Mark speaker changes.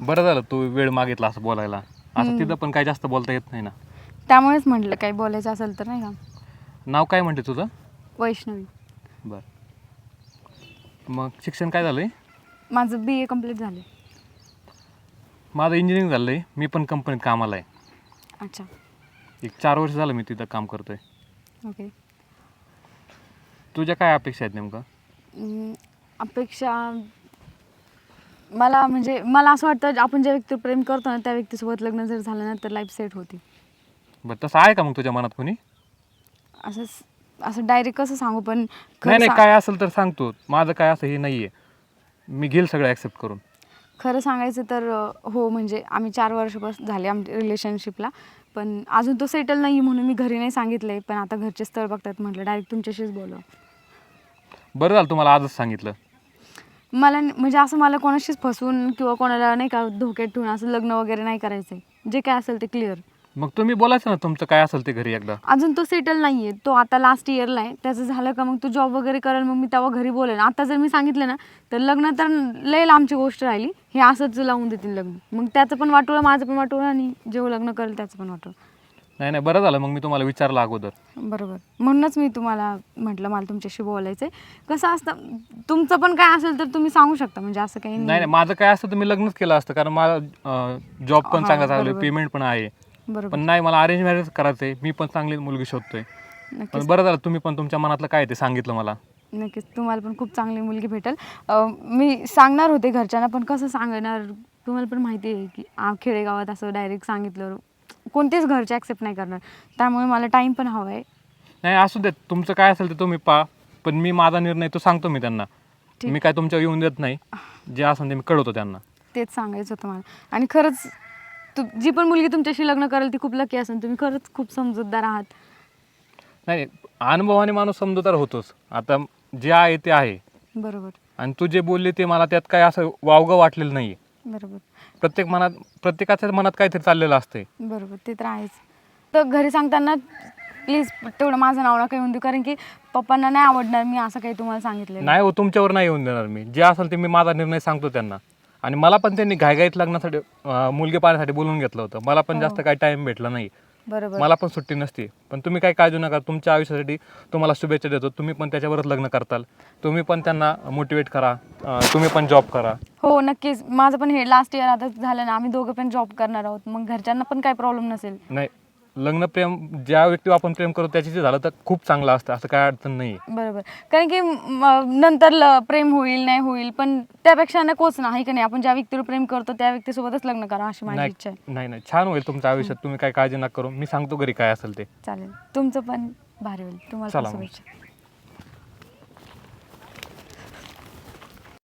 Speaker 1: बरं झालं तू वेळ मागितला असं बोलायला. असं तिथं पण काही जास्त बोलता येत नाही ना.
Speaker 2: त्यामुळेच म्हटलं काही बोलायचं असेल तर नाही का?
Speaker 1: नाव काय म्हणते तुझं?
Speaker 2: वैष्णवी.
Speaker 1: बरं. मग शिक्षण काय झालं आहे
Speaker 2: माझं बी ए कंप्लीट झालं
Speaker 1: माझं इंजिनिअरिंग झालं आहे मी पण कंपनीत कामाला आहे.
Speaker 2: अच्छा.
Speaker 1: एक चार वर्ष झालं मी तिथं काम करतो आहे
Speaker 2: ओके.
Speaker 1: तुझ्या काय अपेक्षा आहेत नेमकं?
Speaker 2: अपेक्षा मला म्हणजे मला असं वाटतं आपण ज्या व्यक्तीवर प्रेम करतो ना त्या व्यक्तीसोबत लग्न जर झालं ना तर लाईफ सेट होती.
Speaker 1: बरं तसं आहे का मग तुझ्या मनात कोणी?
Speaker 2: असं असं डायरेक्ट कसं सांगू पण खरं
Speaker 1: नाही नाही काय असेल तर सांगतो माझं काय असं हे नाही आहे मी घेईल सगळं ॲक्सेप्ट करून.
Speaker 2: खरं सांगायचं तर अं, हो म्हणजे आम्ही चार वर्षापासून झाले आमच्या रिलेशनशिपला पण अजून तो सेटल नाही म्हणून मी घरी नाही सांगितलंय. पण आता घरचे स्थळ बघतात म्हटलं डायरेक्ट तुमच्याशीच बोलव.
Speaker 1: बरं झालं तुम्हाला आजच सांगितलं.
Speaker 2: मला म्हणजे असं मला कोणाशीच फसवून किंवा कोणाला नाही का धोक्यात ठेवून असं लग्न वगैरे नाही करायचं आहे जे काय असेल ते क्लिअर
Speaker 1: मग तुम्ही बोलायचं ना तुमचं काय असेल ते घरी एकदा.
Speaker 2: अजून तो सेटल नाही आहे तो आता लास्ट इयरला आहे. त्याचं झालं का मग तो जॉब वगैरे करेल मग मी तेव्हा घरी बोलेन. आता जर मी सांगितलं ना तर लग्न तर लय लांबची गोष्ट राहिली. हे असंच लावून देतील लग्न. मग त्याचं पण वाटोळं माझं पण वाटोळं आणि जेव्हा लग्न करेल त्याचं पण वाटोळं.
Speaker 1: नाही नाही बरं झालं. मग मी तुम्हाला विचारलं अगोदर.
Speaker 2: बरोबर. म्हणूनच मी तुम्हाला म्हटलं मला तुमच्याशी बोलायचं आहे कसं असतं तुमचं पण काय असेल तर तुम्ही सांगू शकता. म्हणजे असं काही
Speaker 1: नाही नाही माझं काय असतं तर मी लग्नच केलं असतं. कारण मला जॉब पण
Speaker 2: हा,
Speaker 1: चांगला चालू
Speaker 2: बरोबर.
Speaker 1: पेमेंट पण आहे.
Speaker 2: बरोबर.
Speaker 1: पण नाही मला अरेंज मॅरेज करायचं आहे मी पण चांगली मुलगी शोधतोय. पण बरं झालं तुम्ही पण तुमच्या मनातलं काय आहे ते सांगितलं मला.
Speaker 2: नक्कीच. तुम्हाला पण खूप चांगली मुलगी भेटेल. अं, मी सांगणार होते घरच्यांना पण कसं सांगणार? तुम्हाला पण माहिती आहे की आ, खेडेगावात असं डायरेक्ट सांगितलं कोणतेच घरचे ॲक्सेप्ट नाही करणार. त्यामुळे मला टाईम पण हवा आहे
Speaker 1: नाही असू देत. तुमचं काय असेल ते तुम्ही पा पण मी माझा निर्णय तो सांगतो मी त्यांना.
Speaker 2: ठीक.
Speaker 1: मी काय तुमच्या येऊन देत नाही. जे असेल ते मी कळवतो त्यांना.
Speaker 2: तेच सांगायचं होतं मला. आणि खरंच तू जी पण मुलगी तुमच्याशी लग्न करेल ती खूप लकी असेल. तुम्ही खरंच खूप समजूतदार आहात.
Speaker 1: नाही अनुभवाने माणूस समजूतदार होतोच. आता जे आहे ते आहे.
Speaker 2: बरोबर.
Speaker 1: आणि तू जे बोलली ते मला त्यात काय असं वावगं वाटलेलं नाही
Speaker 2: बरोबर.
Speaker 1: प्रत्येक मनात प्रत्येकाच्या मनात काहीतरी चाललेलं असते
Speaker 2: बरोबर ते तर आहेच. तर घरी सांगताना प्लीज तेवढं माझं नाव नका येऊन देऊ कारण की पप्पांना नाही आवडणार मी असं काही तुम्हाला सांगितलं
Speaker 1: नाही हो तुमच्यावर नाही येऊन देणार मी. जे असेल ते मी माझा निर्णय सांगतो त्यांना. आणि मला पण त्यांनी घाईघाईत लग्नासाठी अं, मुलगी पाहण्यासाठी बोलून घेतलं होतं. मला पण
Speaker 2: हो.
Speaker 1: जास्त काही टाइम भेटला नाही.
Speaker 2: बरोबर.
Speaker 1: मला पण सुट्टी नसते. पण तुम्ही काय काळजी नका तुमच्या आयुष्यासाठी तुम्हाला शुभेच्छा देतो. तुम्ही पण त्याच्यावरच लग्न करताल. तुम्ही पण त्यांना मोटिवेट करा. अं, तुम्ही पण जॉब करा.
Speaker 2: हो नक्कीच. माझं पण हे लास्ट इयर आता झालं ना आम्ही दोघं पण जॉब करणार आहोत. मग घरच्यांना पण काही प्रॉब्लेम नसेल.
Speaker 1: नाही लग्न प्रेम ज्या व्यक्तीवर आपण प्रेम करतो त्याच्याशी झालं तर खूप चांगलं असतं. असं काय अडचण नाही
Speaker 2: बरोबर. कारण की म- नंतर ल- प्रेम होईल नाही होईल पण त्यापेक्षा नकोच ना आहे का नाही. आपण ज्या व्यक्तीवर प्रेम करतो त्या व्यक्तीसोबतच लग्न करा अशी माझी
Speaker 1: नाही
Speaker 2: इच्छा आहे.
Speaker 1: नाही नाही. छान होईल तुमच्या आयुष्यात. तुम्ही काय काळजी नका करू. मी सांगतो घरी काय असेल ते.
Speaker 2: चालेल. तुमचं पण भारी होईल. तुम्हाला
Speaker 1: चला
Speaker 2: पण
Speaker 1: मग.
Speaker 2: शुभेच्छा.